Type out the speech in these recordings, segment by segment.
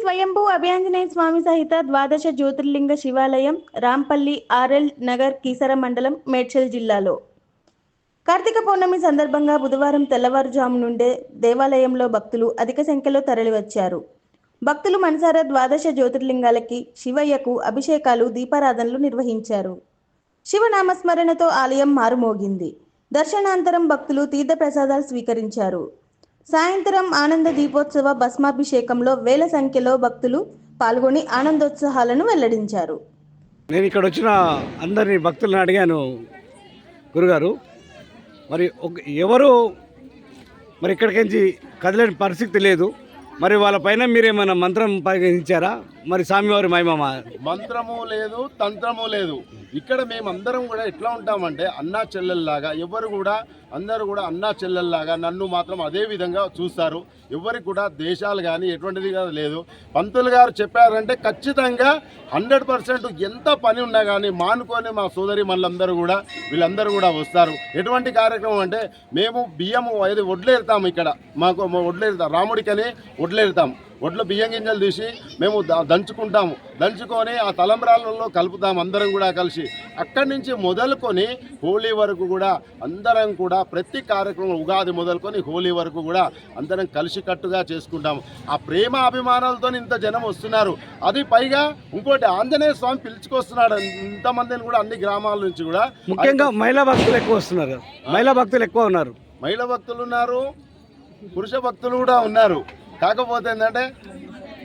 స్వయంభూ అభయాంజనేయ స్వామి సహిత ద్వాదశ జ్యోతిర్లింగ శివాలయం రాంపల్లి ఆర్ఎల్ నగర్ కీసర మండలం మేడ్చల్ జిల్లాలో. కార్తీక పౌర్ణమి సందర్భంగా బుధవారం తెల్లవారుజాము నుండే దేవాలయంలో భక్తులు అధిక సంఖ్యలో తరలివచ్చారు. భక్తులు మనసారా ద్వాదశ జ్యోతిర్లింగాలకి శివయ్యకు అభిషేకాలు దీపారాధనలు నిర్వహించారు. శివనామస్మరణతో ఆలయం మారుమోగింది. దర్శనాంతరం భక్తులు తీర్థప్రసాదాలు స్వీకరించారు. సాయంత్రం ఆనంద దీపోత్సవ భస్మాభిషేకంలో వేల సంఖ్యలో భక్తులు పాల్గొని ఆనందోత్సాహాలను వెల్లడించారు. నేను ఇక్కడ వచ్చిన అందరినీ భక్తులను అడిగాను గురుగారు. మరి ఒక ఎవరు మరి ఇక్కడికించి కదిలేని పరిస్థితి లేదు. మరి వాళ్ళ పైన మీరేమైనా మంత్రం పరిగణించారా? మరి స్వామివారి మహిమమా మంత్రము లేదు తంత్రము లేదు. ఇక్కడ మేమందరం కూడా ఎట్లా ఉంటామంటే అన్నా చెల్లెల్లాగా ఎవరు కూడా అందరూ కూడా అన్నా చెల్లెల్లాగా నన్ను మాత్రం అదే విధంగా చూస్తారు. ఎవరికి కూడా దేశాలు కానీ ఎటువంటిది కానీ లేదు. పంతులు గారు చెప్పారంటే ఖచ్చితంగా హండ్రెడ్ పర్సెంట్ ఎంత పని ఉన్నా కానీ మానుకొని మా సోదరి మళ్ళందరూ కూడా వీళ్ళందరూ కూడా వస్తారు. ఎటువంటి కార్యక్రమం అంటే మేము బియ్యము ఇది వడ్లేరుతాము ఇక్కడ. మాకు వడ్లేరుతాం. రాముడికని వడ్లేరుతాం. ఒడ్లు బియ్యం గింజలు తీసి మేము దంచుకుంటాము. దంచుకొని ఆ తలంబ్రాలలో కలుపుతాం అందరం కూడా కలిసి. అక్కడి నుంచి మొదలుకొని హోలీ వరకు కూడా అందరం కూడా ప్రతి కార్యక్రమం ఉగాది మొదలుకొని హోలీ వరకు కూడా అందరం కలిసికట్టుగా చేసుకుంటాము. ఆ ప్రేమ అభిమానాలతో ఇంత జనం వస్తున్నారు. అది పైగా ఇంకోటి ఆంజనేయ స్వామి పిలుచుకొస్తున్నాడు ఇంతమందిని కూడా అన్ని గ్రామాల నుంచి కూడా. ముఖ్యంగా మహిళా భక్తులు ఎక్కువ వస్తున్నారు మహిళా భక్తులు ఎక్కువ ఉన్నారు. మహిళా భక్తులు ఉన్నారు పురుష భక్తులు కూడా ఉన్నారు. కాకపోతే ఏంటంటే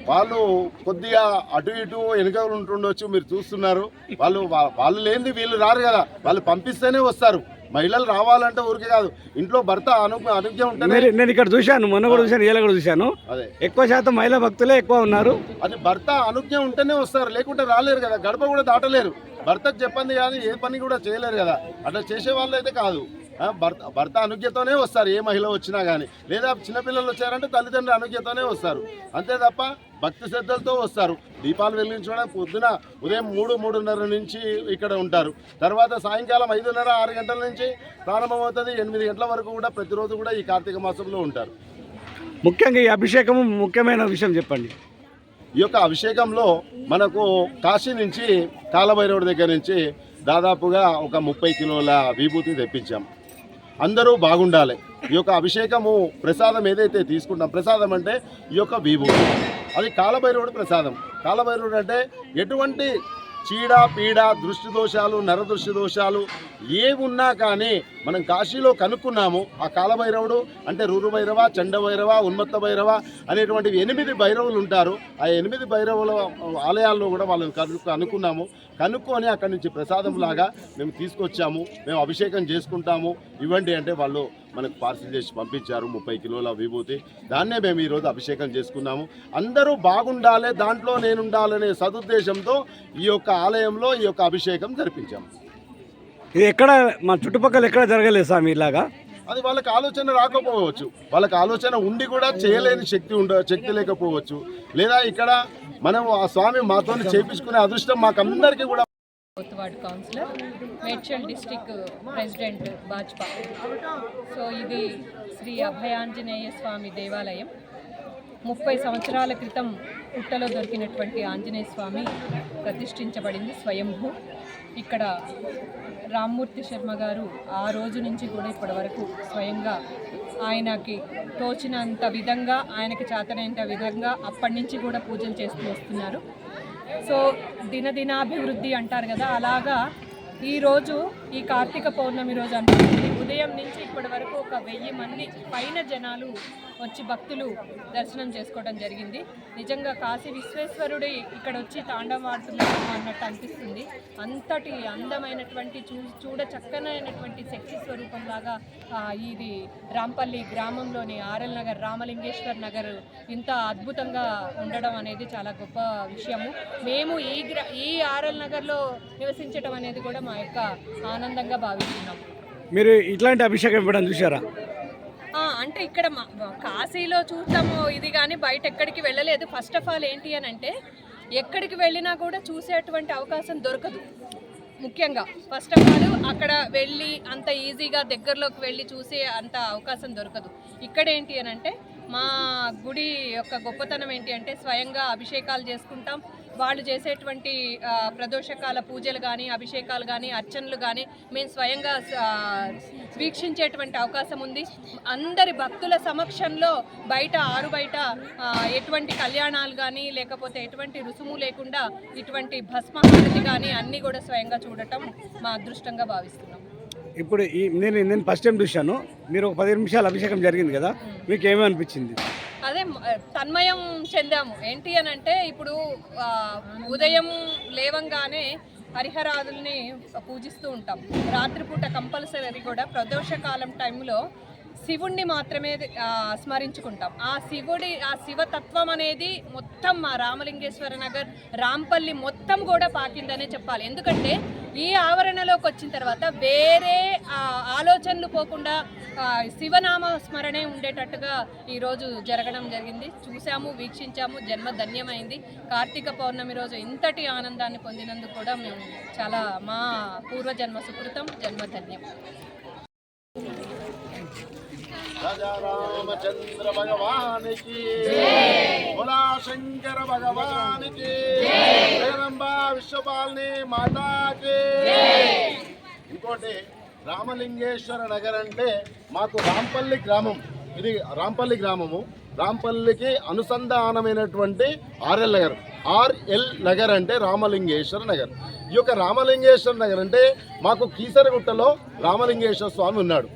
వాళ్ళు కొద్దిగా అటు ఇటు వెనుకలు ఉంటుండొచ్చు మీరు చూస్తున్నారు. వాళ్ళు వాళ్ళు లేనిది వీళ్ళు రారు కదా. వాళ్ళు పంపిస్తేనే వస్తారు. మహిళలు రావాలంటే ఊరికే కాదు. ఇంట్లో భర్త అను అనుజ్ఞ ఉంటేనే మీరు నేను ఇక్కడ చూశాను మొన్న కూడా చూశాను ఇలా కూడా చూశాను. అదే. ఎక్కువ శాతం మహిళా భక్తులే ఎక్కువ ఉన్నారు. అది భర్త అనుజ్ఞ ఉంటేనే వస్తారు లేకుంటే రాలేరు కదా. గడప కూడా దాటలేరు. భర్తకు చెప్పింది కానీ ఏ పని కూడా చేయలేరు కదా. అట్లా చేసే వాళ్ళు అయితే కాదు. భర్త భర్త అనుజ్ఞతోనే వస్తారు ఏ మహిళ వచ్చినా కానీ లేదా చిన్నపిల్లలు వచ్చారంటే తల్లిదండ్రుల అనుజ్ఞతోనే వస్తారు. అంతే తప్ప భక్తి శ్రద్ధలతో వస్తారు. దీపాలు వెలిగించడం పొద్దున ఉదయం మూడు మూడున్నర నుంచి ఇక్కడ ఉంటారు. తర్వాత సాయంకాలం ఐదున్నర ఆరు గంటల నుంచి ప్రారంభమవుతుంది. ఎనిమిది గంటల వరకు కూడా ప్రతిరోజు కూడా ఈ కార్తీక మాసంలో ఉంటారు. ముఖ్యంగా ఈ అభిషేకం ముఖ్యమైన విషయం చెప్పండి. ఈ యొక్క అభిషేకంలో మనకు కాశీ నుంచి కాలభైరవుడి దగ్గర నుంచి దాదాపుగా ఒక ముప్పై కిలోల విభూతి తెప్పించాం. అందరూ బాగుండాలి. ఈ యొక్క అభిషేకము ప్రసాదం ఏదైతే తీసుకుంటాం ప్రసాదం అంటే ఈ యొక్క విభూతి. అది కాలభైరవుడు ప్రసాదం. కాలభైరవుడు అంటే ఎటువంటి చీడ పీడ దృష్టి దోషాలు నరదృష్టి దోషాలు ఏమున్నా కానీ మనం కాశీలో కనుక్కున్నాము ఆ కాలభైరవుడు అంటే రురు భైరవ చండ భైరవ ఉన్మత్త భైరవ అనేటువంటి ఎనిమిది భైరవులు ఉంటారు. ఆ ఎనిమిది భైరవుల ఆలయాల్లో కూడా వాళ్ళని కను కనుక్కున్నాము. కనుక్కొని అక్కడి నుంచి ప్రసాదం లాగా మేము తీసుకొచ్చాము. మేము అభిషేకం చేసుకుంటాము. ఇవ్వండి అంటే వాళ్ళు మనకు పార్సిల్ చేసి పంపించారు. ముప్పై కిలోల విభూతి. దాన్నే మేము ఈరోజు అభిషేకం చేసుకున్నాము. అందరూ బాగుండాలి దాంట్లో నేనుండాలనే సదుద్దేశంతో ఈ యొక్క ఆలయంలో ఈ యొక్క అభిషేకం జరిపించాము. ఇది ఎక్కడ మా చుట్టుపక్కల ఎక్కడ జరగలేదు స్వామి ఇలాగా? అది వాళ్ళకి ఆలోచన రాకపోవచ్చు. వాళ్ళకి ఆలోచన ఉండి కూడా చేయలేని శక్తి ఉండ శక్తి లేకపోవచ్చు. లేదా ఇక్కడ మనం ఆ స్వామి మాతో చేపించుకునే అదృష్టం మాకందరికీ కూడా కొత్తవాడు councillor Medchal district president Bhajapa so ఇది శ్రీ అభయాంజనేయ స్వామి దేవాలయం. ముప్పై సంవత్సరాల క్రితం పుట్టలో దొరికినటువంటి ఆంజనేయ స్వామి ప్రతిష్ఠించబడింది స్వయంభూ. ఇక్కడ రామ్మూర్తి శర్మ గారు ఆ రోజు నుంచి కూడా ఇప్పటి వరకు స్వయంగా ఆయనకి తోచినంత విధంగా ఆయనకి చేతనైనంత విధంగా అప్పటి నుంచి కూడా పూజలు చేస్తూ వస్తున్నారు. సో దినదినాభివృద్ధి అంటారు కదా అలాగా ఈరోజు ఈ కార్తీక పౌర్ణమి రోజు అంటారు. ఉదయం నుంచి ఇప్పటి వరకు ఒక వెయ్యి మంది పైన జనాలు వచ్చి భక్తులు దర్శనం చేసుకోవడం జరిగింది. నిజంగా కాశీ విశ్వేశ్వరుడు ఇక్కడ వచ్చి తాండవం ఆడుతున్నారు అన్నట్టు అనిపిస్తుంది. అంతటి అందమైనటువంటి చూ చూడ చక్కనైనటువంటి శక్తి స్వరూపంలాగా ఇది రాంపల్లి గ్రామంలోని ఆర్ఎల్ నగర్ రామలింగేశ్వర్ నగర్ ఇంత అద్భుతంగా ఉండడం అనేది చాలా గొప్ప విషయము. మేము ఈ గ్రా ఈ ఆర్ఎల్ నగర్లో నివసించడం అనేది కూడా మా యొక్క ఆనందంగా భావిస్తున్నాం. మీరు ఇట్లాంటి అభిషేకం ఇవ్వడం చూసారా అంటే ఇక్కడ మా- కాశీలో చూస్తాము ఇది కానీ బయట ఎక్కడికి వెళ్ళలేదు. ఫస్ట్ ఆఫ్ ఆల్ ఏంటి అని అంటే ఎక్కడికి వెళ్ళినా కూడా చూసేటువంటి అవకాశం దొరకదు. ముఖ్యంగా ఫస్ట్ ఆఫ్ ఆల్ అక్కడ వెళ్ళి అంత ఈజీగా దగ్గరలోకి వెళ్ళి చూసే అంత అవకాశం దొరకదు. ఇక్కడ ఏంటి అని అంటే మా గుడి యొక్క గొప్పతనం ఏంటి అంటే స్వయంగా అభిషేకాలు చేసుకుంటాం. వాళ్ళు చేసేటువంటి ప్రదోషకాల పూజలు కానీ అభిషేకాలు కానీ అర్చనలు కానీ మేము స్వయంగా వీక్షించేటువంటి అవకాశం ఉంది. అందరి భక్తుల సమక్షంలో బయట ఆరు బయట ఎటువంటి కళ్యాణాలు కానీ లేకపోతే ఎటువంటి రుసుము లేకుండా ఇటువంటి భస్మహారతి కానీ అన్నీ కూడా స్వయంగా చూడటం మా అదృష్టంగా భావిస్తున్నాం. ఇప్పుడు ఈ నేను నేను ఫస్ట్ టైం చూశాను. మీరు ఒక పది నిమిషాలు అభిషేకం జరిగింది కదా మీకు ఏమీ అనిపించింది? అదే తన్మయం చెందాము. ఏంటి అని అంటే ఇప్పుడు ఉదయం లేవంగానే హరిహరాదుల్ని పూజిస్తూ ఉంటాం. రాత్రిపూట కంపల్సరీ కూడా ప్రదోష కాలం టైంలో శివుణ్ణి మాత్రమే స్మరించుకుంటాం. ఆ శివుడి ఆ శివతత్వం అనేది మొత్తం మా రామలింగేశ్వర నగర్ రాంపల్లి మొత్తం కూడా పాకిందనే చెప్పాలి. ఎందుకంటే ఈ ఆవరణలోకి వచ్చిన తర్వాత వేరే ఆలోచనలు పోకుండా శివనామ స్మరణే ఉండేటట్టుగా ఈరోజు జరగడం జరిగింది. చూసాము వీక్షించాము జన్మ ధన్యమైంది. కార్తీక పౌర్ణమి రోజు ఇంతటి ఆనందాన్ని పొందినందుకు కూడా మేము చాలా మా పూర్వజన్మ సుకృతం జన్మ ధన్యం. రామచంద్ర భగవానికి బోలా శంకర భగవానికి జగదంబ విశ్వపాలిని మాతాకి. ఇంకోటి రామలింగేశ్వర నగర్ అంటే మాకు రాంపల్లి గ్రామం. ఇది రాంపల్లి గ్రామము. రాంపల్లికి అనుసంధానమైనటువంటి ఆర్ఎల్ నగర్. ఆర్ఎల్ నగర్ అంటే రామలింగేశ్వర నగర్. ఈ యొక్క రామలింగేశ్వర నగర్ అంటే మాకు కీసరగుట్టలో రామలింగేశ్వర స్వామి ఉన్నాడు.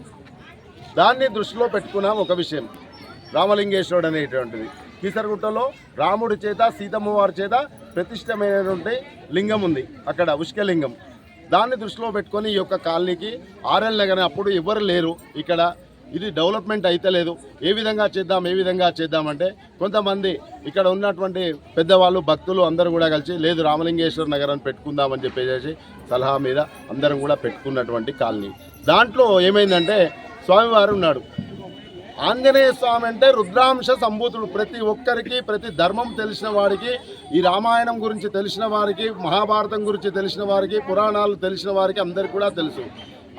దాన్ని దృష్టిలో పెట్టుకున్నాం ఒక విషయం. రామలింగేశ్వరుడు అనేటువంటిది. కీసరగుట్టలో రాముడి చేత సీతమ్మ వారి చేత ప్రతిష్టమైనటువంటి లింగం ఉంది. అక్కడ ఉష్కలింగం. దాన్ని దృష్టిలో పెట్టుకొని ఈ యొక్క కాలనీకి ఆర్ఎల్ నగర్ అప్పుడు ఎవరు లేరు. ఇక్కడ ఇది డెవలప్మెంట్ అయితే లేదు. ఏ విధంగా చేద్దాం ఏ విధంగా చేద్దామంటే కొంతమంది ఇక్కడ ఉన్నటువంటి పెద్దవాళ్ళు భక్తులు అందరూ కూడా కలిసి లేదు రామలింగేశ్వర నగర్ అని పెట్టుకుందామని చెప్పేసి సలహా మీద అందరం కూడా పెట్టుకున్నటువంటి కాలనీ. దాంట్లో ఏమైందంటే స్వామివారు ఉన్నాడు. ఆంజనేయ స్వామి అంటే రుద్రాంశ సంభూతుడు. ప్రతి ఒక్కరికి ప్రతి ధర్మం తెలిసిన వారికి ఈ రామాయణం గురించి తెలిసిన వారికి మహాభారతం గురించి తెలిసిన వారికి పురాణాలు తెలిసిన వారికి అందరికీ కూడా తెలుసు.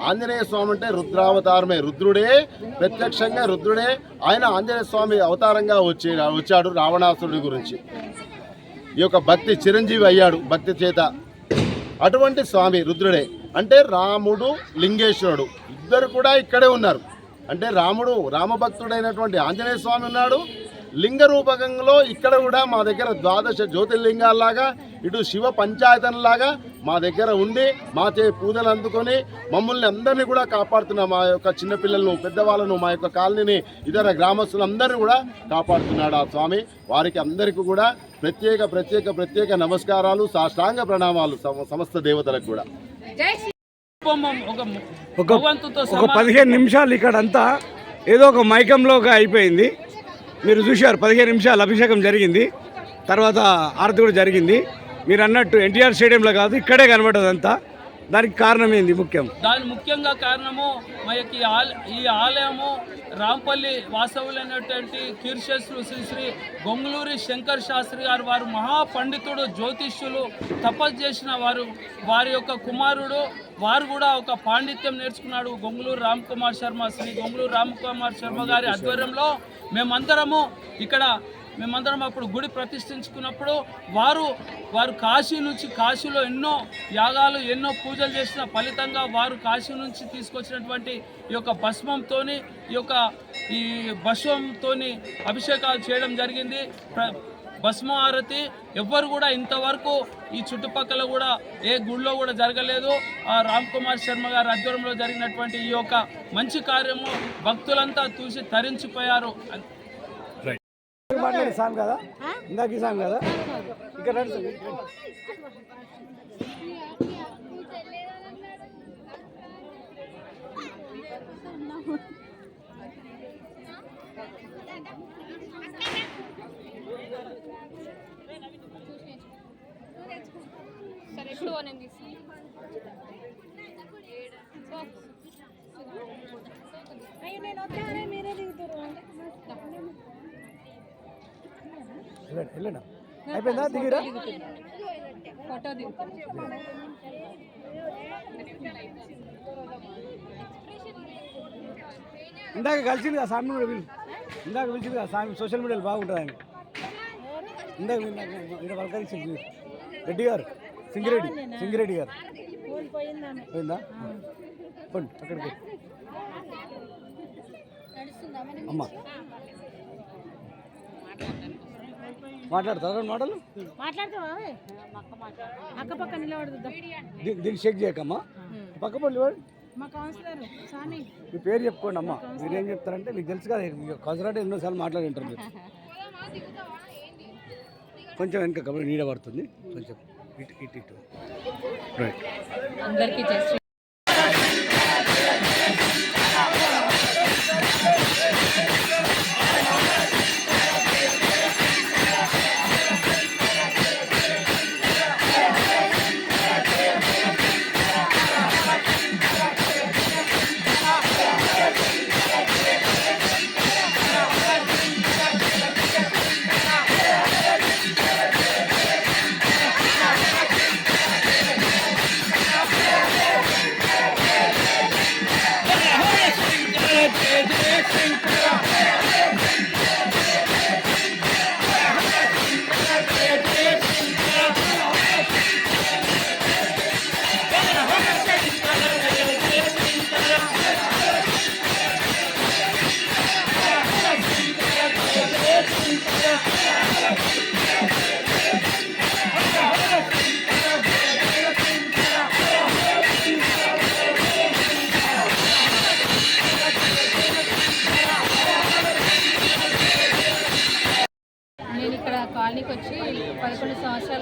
ఆంజనేయ స్వామి అంటే రుద్రావతారమే. రుద్రుడే ప్రత్యక్షంగా రుద్రుడే. ఆయన ఆంజనేయ స్వామి అవతారంగా వచ్చి వచ్చాడు రావణాసురుడి గురించి. ఈ యొక్క భక్తి చిరంజీవి అయ్యాడు భక్తి చేత. అటువంటి స్వామి రుద్రుడే. అంటే రాముడు లింగేశ్వరుడు. ఇద్దరు కూడా ఇక్కడే ఉన్నారు. అంటే రాముడు రామభక్తుడైనటువంటి ఆంజనేయ స్వామి ఉన్నాడు. లింగ రూపకంలో ఇక్కడ కూడా మా దగ్గర ద్వాదశ జ్యోతిర్లింగాల్లాగా ఇటు శివ పంచాయతన్లాగా మా దగ్గర ఉండి మా చే పూజలు అందుకొని మమ్మల్ని అందరినీ కూడా కాపాడుతున్న మా యొక్క చిన్నపిల్లలను పెద్దవాళ్ళను మా యొక్క కాలనీని ఇతర గ్రామస్తులందరినీ కూడా కాపాడుతున్నాడు ఆ స్వామి. వారికి అందరికీ కూడా ప్రత్యేక ప్రత్యేక ప్రత్యేక నమస్కారాలు సాష్టాంగ ప్రణామాలు సమ- సమస్త దేవతలకు కూడా. ఒక పదిహేను నిమిషాలు ఇక్కడ అంతా ఏదో ఒక మైకంలోగా అయిపోయింది. మీరు చూశారు పదిహేను నిమిషాలు అభిషేకం జరిగింది. తర్వాత ఆరతి కూడా జరిగింది. మీరు అన్నట్టు ఎన్టీఆర్ స్టేడియంలో కాదు ఇక్కడే కనబడదు అంతా దానికి కారణం ఏంది ముఖ్యం? దాని ముఖ్యంగా కారణము మనకి యొక్క ఈ ఆలయము రాంపల్లి వాసవులైనటువంటి కీర్షస్లు శ్రీ శ్రీ గొంగులూరి శంకర్ శాస్త్రి గారు వారు మహాపండితుడు జ్యోతిష్యులు తపస్సు చేసిన వారు వారి యొక్క కుమారుడు వారు కూడా ఒక పాండిత్యం నేర్చుకున్నాడు గొంగులూరు రామ్ కుమార్ శర్మ శ్రీ గొంగులూరు రామ్ కుమార్ శర్మ గారి ఆధ్వర్యంలో మేమందరము ఇక్కడ మేమందరం అప్పుడు గుడి ప్రతిష్ఠించుకున్నప్పుడు వారు వారు కాశీ నుంచి కాశీలో ఎన్నో యాగాలు ఎన్నో పూజలు చేసిన ఫలితంగా వారు కాశీ నుంచి తీసుకొచ్చినటువంటి ఈ యొక్క భస్మంతోని ఈ యొక్క ఈ భస్వంతోని అభిషేకాలు చేయడం జరిగింది. భస్మ ఆరతి ఎవ్వరు కూడా ఇంతవరకు ఈ చుట్టుపక్కల కూడా ఏ గుడిలో కూడా జరగలేదు. ఆ రామ్ కుమార్ శర్మ గారి ఆధ్వర్యంలో జరిగినటువంటి ఈ యొక్క మంచి కార్యము భక్తులంతా చూసి తరించిపోయారు. మాట్లాడే సాంగ్ కదా? ఇందాక ఈ సాంగ్ కదా? ఇక్కడ రండి సార్, ఇక్కడ రండి. సరే ఎప్పుడు నేను తీసుకుంటాను వెళ్ళండి వెళ్ళండి. అయిపోయిందా? దిగిరా? ఫోటో ఇందాక కలిసింది కదా సామి కూడా వీళ్ళు. ఇందాక పిలిచింది కదా సామి. సోషల్ మీడియాలో బాగుంటుంది ఆయన. ఇందాక ఇందాక ఇక్కడ పలకరించింది రెడ్డి గారు సింగిరెడ్డి సింగిరెడ్డి గారు. పోయిందా? పోండి అక్కడికి అమ్మ. మాట్లాడతారా మాటలు? దీన్ని చెక్ చేయకమ్మా. పక్క పళ్ళు మా పేరు చెప్పుకోండి అమ్మా. మీరు ఏం చెప్తారంటే మీకు తెలుసు కదా కౌన్సిలర్ ఎన్నోసార్లు మాట్లాడి ఉంటారు మీరు. కొంచెం వెనక నీడ పడుతుంది. కొంచెం ఇటు ఇటు ఇటు. రైట్ అందరికీ జై శ్రీ నేను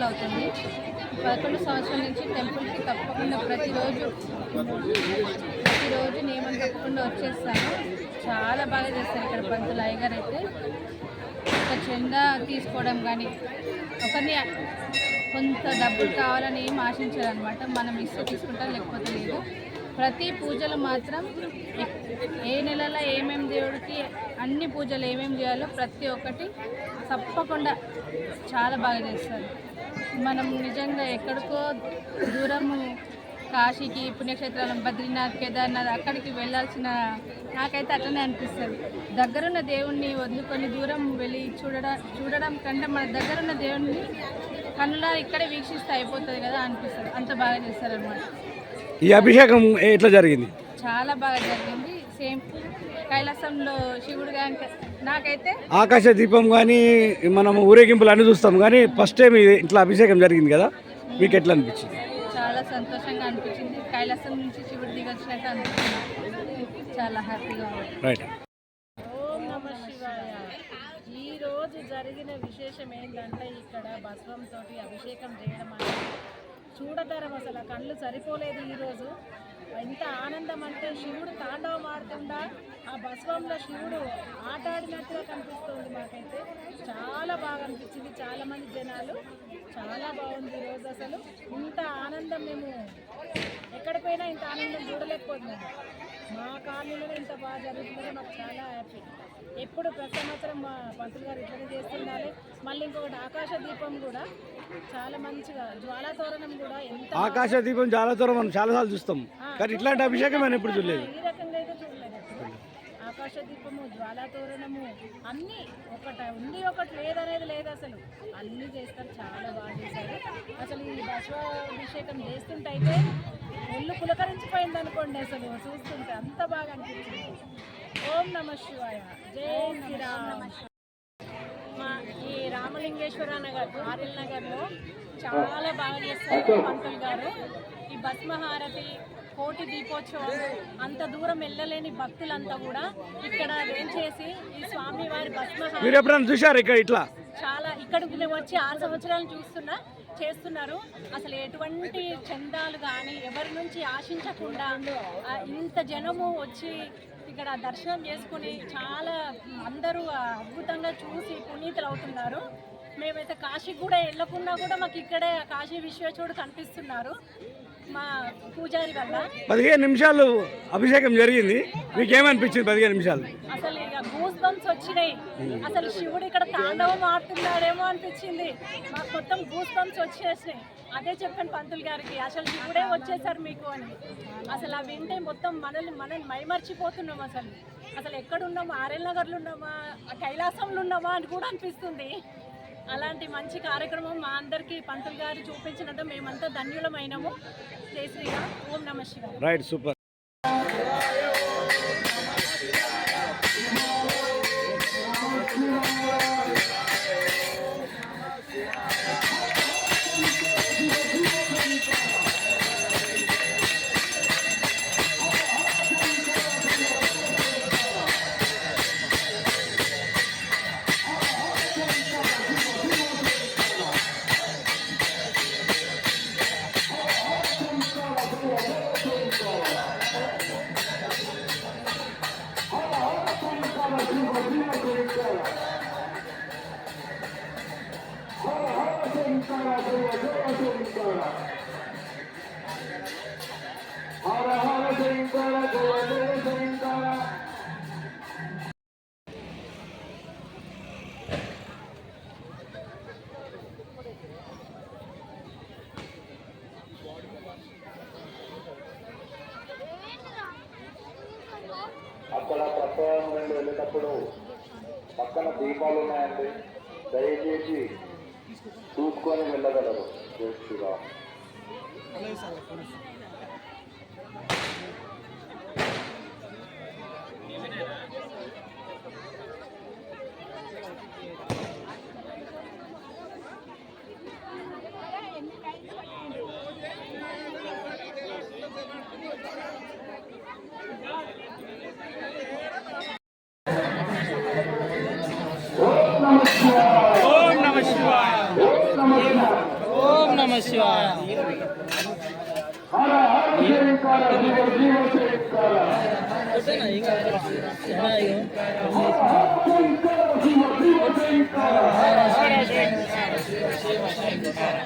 అవుతుంది. పదకొండు సంవత్సరాల నుంచి టెంపుల్కి తప్పకుండా ప్రతిరోజు ప్రతిరోజు నియమం తప్పకుండా వచ్చేస్తాను చాలా బాగా చేస్తారు ఇక్కడ పంతులు అయ్యగారు అయితే ఒక చందా తీసుకోవడం కానీ ఒకరిని కొంత డబ్బులు కావాలని ఏం ఆశించారు అనమాట మనం ఇస్తే తీసుకుంటాం లేకపోతే లేదు. ప్రతి పూజలు మాత్రం ఏ నెలలో ఏమేమి దేవుడికి అన్ని పూజలు ఏమేమి చేయాలో ప్రతి ఒక్కటి తప్పకుండా చాలా బాగా చేస్తారు. మనం నిజంగా ఎక్కడికో దూరము కాశీకి పుణ్యక్షేత్రాలను బద్రీనాథ్ కేదార్నాథ్ అక్కడికి వెళ్ళాల్సిన నాకైతే అట్లనే అనిపిస్తుంది. దగ్గరున్న దేవుణ్ణి వదులుకొని దూరం వెళ్ళి చూడడం చూడడం కంటే మన దగ్గరున్న దేవుణ్ణి కనుల ఇక్కడే వీక్షిస్తే అయిపోతుంది కదా అనిపిస్తుంది. అంత బాగా చేస్తారనమాట ఈ అభిషేకం ఎట్లా జరిగింది? చాలా బాగా జరిగింది. సేమ్ కైలాసంలో శివుడు నాకైతే ఆకాశ దీపం కానీ మనం ఊరేగింపులు అన్ని చూస్తాం కానీ ఫస్ట్ టైం ఇది ఇట్లా అభిషేకం జరిగింది కదా? మీకు ఎట్లా అనిపించింది? చాలా సంతోషంగా అనిపించింది. కైలాసం నుంచి శివుడు దిగొచ్చినట్టు అనిపించింది. చాలా హ్యాపీగా ఉంది. రైట్ ఓం నమ శివాయ. ఈ రోజు జరిగిన విశేషం ఏంటంటే ఇక్కడ భస్వంతో అభిషేకం చేయడం అనేది చూడతరం అసలు. ఆ కళ్ళు సరిపోలేదు ఈరోజు ఎంత ఆనందం అంటే శివుడు తాండవం ఆడకుండా ఆ బస్వంలో శివుడు ఆటాడినట్టుగా కనిపిస్తుంది మాకైతే. చాలా బాగా అనిపించింది. చాలా మంది జనాలు చాలా బాగుంది ఈరోజు అసలు. ఇంత ఆనందం మేము ఎక్కడ పోయినా ఇంత ఆనందం చూడలేకపోతున్నాము మా కాలనీలో ఇంత బాగా జరుగుతుందో నాకు చాలా హ్యాపీ ఎప్పుడు ప్రతి సంవత్సరం మా పంతులు గారు ఇట్లనే చేస్తుండాలి. మళ్ళీ ఇంకొకటి ఆకాశ దీపం కూడా చాలా మంచిగా కూడా ఎంత ఆకాశ దీపం చాలా దూరం మనం చాలాసార్లు చూస్తాం. కానీ ఇట్లాంటి అభిషేకం నేను ఎప్పుడు చూడలేదు. ఈ రకంగా అయితే చూడలేదు. ఆకాశ దీపము జ్వాలా తోరణము అన్నీ ఒకట ఉంది ఒకటి లేదనేది లేదు అసలు. అన్నీ చేస్తారు చాలా బాగా చేశారు. అసలు ఈ ఒళ్ళు పులకరించిపోయింది అనుకోండి అసలు చూస్తుంటే అంత బాగా అనిపించింది. ఓం నమ శివాయ. జై శ్రీరామ్. మా ఈ రామలింగేశ్వర నగర్ ఆర్ఎల్ నగర్లో చాలా బాగా చేస్తారు పంతులు గారు. ఈ భస్మహారతి కోటి దీపోత్సవం అంత దూరం వెళ్ళలేని భక్తులంతా కూడా ఇక్కడ ఏం చేసి ఈ స్వామి వారి భస్మహారతి మీరు ఎప్పుడైనా చూశారు ఇక్కడ ఇట్లా? చాలా ఇక్కడికి మేము వచ్చి ఆరు సంవత్సరాలు చూస్తున్నా చేస్తున్నారు. అసలు ఎటువంటి చందాలు కానీ ఎవరి నుంచి ఆశించకుండా ఇంత జనము వచ్చి ఇక్కడ దర్శనం చేసుకుని చాలా అందరూ అద్భుతంగా చూసి పునీతులు అవుతున్నారు మేమైతే కాశీకి కూడా వెళ్ళకుండా కూడా మాకు ఇక్కడే కాశీ విశ్వేశ్వరుడు కనిపిస్తున్నారు మా పూజారి వల్ల. పదిహేను నిమిషాలు అభిషేకం జరిగింది. మీకు ఏమనిపించింది పదిహేను నిమిషాలు? అసలు ఇక గూస్ వచ్చినాయి. అసలు శివుడు ఇక్కడ తాండవం ఆడుతున్నాడేమో అనిపించింది. మాకు మొత్తం గూస్ బంప్స్ వచ్చేసినాయి. అదే చెప్పాను పంతులు గారికి అసలు శివుడే వచ్చేసారు మీకు అని. అసలు అవి వింటే మొత్తం మనల్ని మనల్ని మైమర్చిపోతున్నాం అసలు. అసలు ఎక్కడున్నామా? ఆర్ఎల్ నగర్లో ఉన్నామా? కైలాసంలో ఉన్నామా అని కూడా అనిపిస్తుంది. అలాంటి మంచి కార్యక్రమం మా అందరికీ పంతులు గారు చూపించినట్టు మేమంతా ధన్యులమైనము. జై శ్రీరామ్. ఓం నమ శివ రైట్ సూపర్. వెళ్ళేటప్పుడు పక్కన దీపాలు ఉన్నాయండి. దయచేసి చూసుకొని వెళ్ళగలరు. జై శ్రీరామ్. ओम नमः शिवाय ओम नमः शिवाय हर हर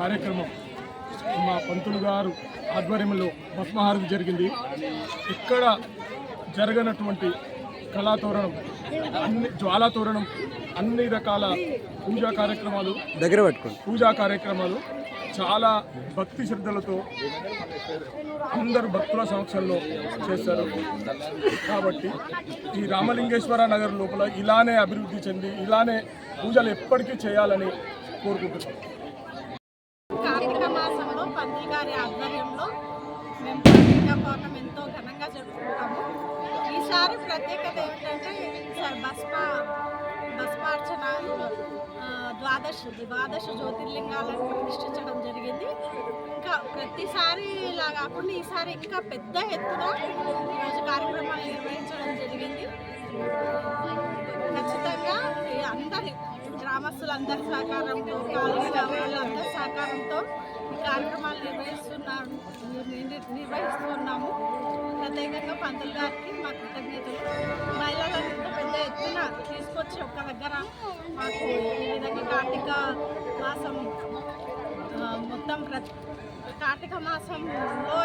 కార్యక్రమం మా పంతులు గారు ఆధ్వర్యంలో భస్మహారతి జరిగింది. ఇక్కడ జరగనటువంటి కళాతోరణం అన్ని జ్వాలా తోరణం అన్ని రకాల పూజా కార్యక్రమాలు దగ్గర పెట్టుకోండి. పూజా కార్యక్రమాలు చాలా భక్తి శ్రద్ధలతో అందరు భక్తుల సమక్షంలో చేస్తారు కాబట్టి ఈ రామలింగేశ్వర నగర్ లోపల ఇలానే అభివృద్ధి చెంది ఇలానే పూజలు ఎప్పటికీ చేయాలని కోరుకుంటున్నాం. భస్మ భస్మార్చన ద్వాదశ ద్వాదశ జ్యోతిర్లింగాలను ప్రతిష్ఠించడం జరిగింది. ఇంకా ప్రతిసారి ఇలా కాకుండా ఈసారి ఇంకా పెద్ద ఎత్తున ఈరోజు కార్యక్రమాలు నిర్వహించడం జరిగింది. ఖచ్చితంగా అందరి గ్రామస్తులందరి సహకారంతో కాలనీ వాళ్ళందరి సహకారంతో ఈ కార్యక్రమాలు నిర్వహిస్తున్నాము నిర్వహిస్తున్నాము. ప్రత్యేకంగా పంతులు గారికి మా కృతజ్ఞతలు. మహిళలను పెద్ద ఎత్తున తీసుకొచ్చి ఒక్క దగ్గర మాకు ఈ విధంగా కార్తీక మాసం మొత్తం ప్రతి కార్తీక మాసంలో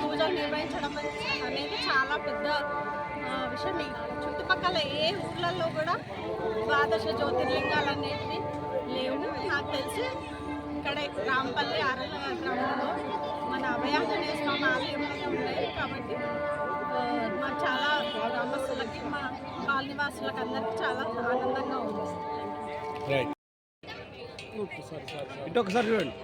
పూజలు నిర్వహించడం అనేది చాలా పెద్ద విషయం. చుట్టుపక్కల ఏ ఊర్లలో కూడా ద్వాదశ జ్యోతిర్లింగాలు అనేవి లేవు. నాకు తెలిసి ఇక్కడ రాంపల్లి ఆరల గ్రామంలో మన అభయాంజనేయ స్వామి ఆలయంలోనే ఉన్నాయి కాబట్టి మాకు చాలా గ్రామస్తులకి మా కాలనివాసులకు అందరికీ చాలా ఆనందంగా ఉంది. రైట్ ఇటు ఒకసారి చూడండి.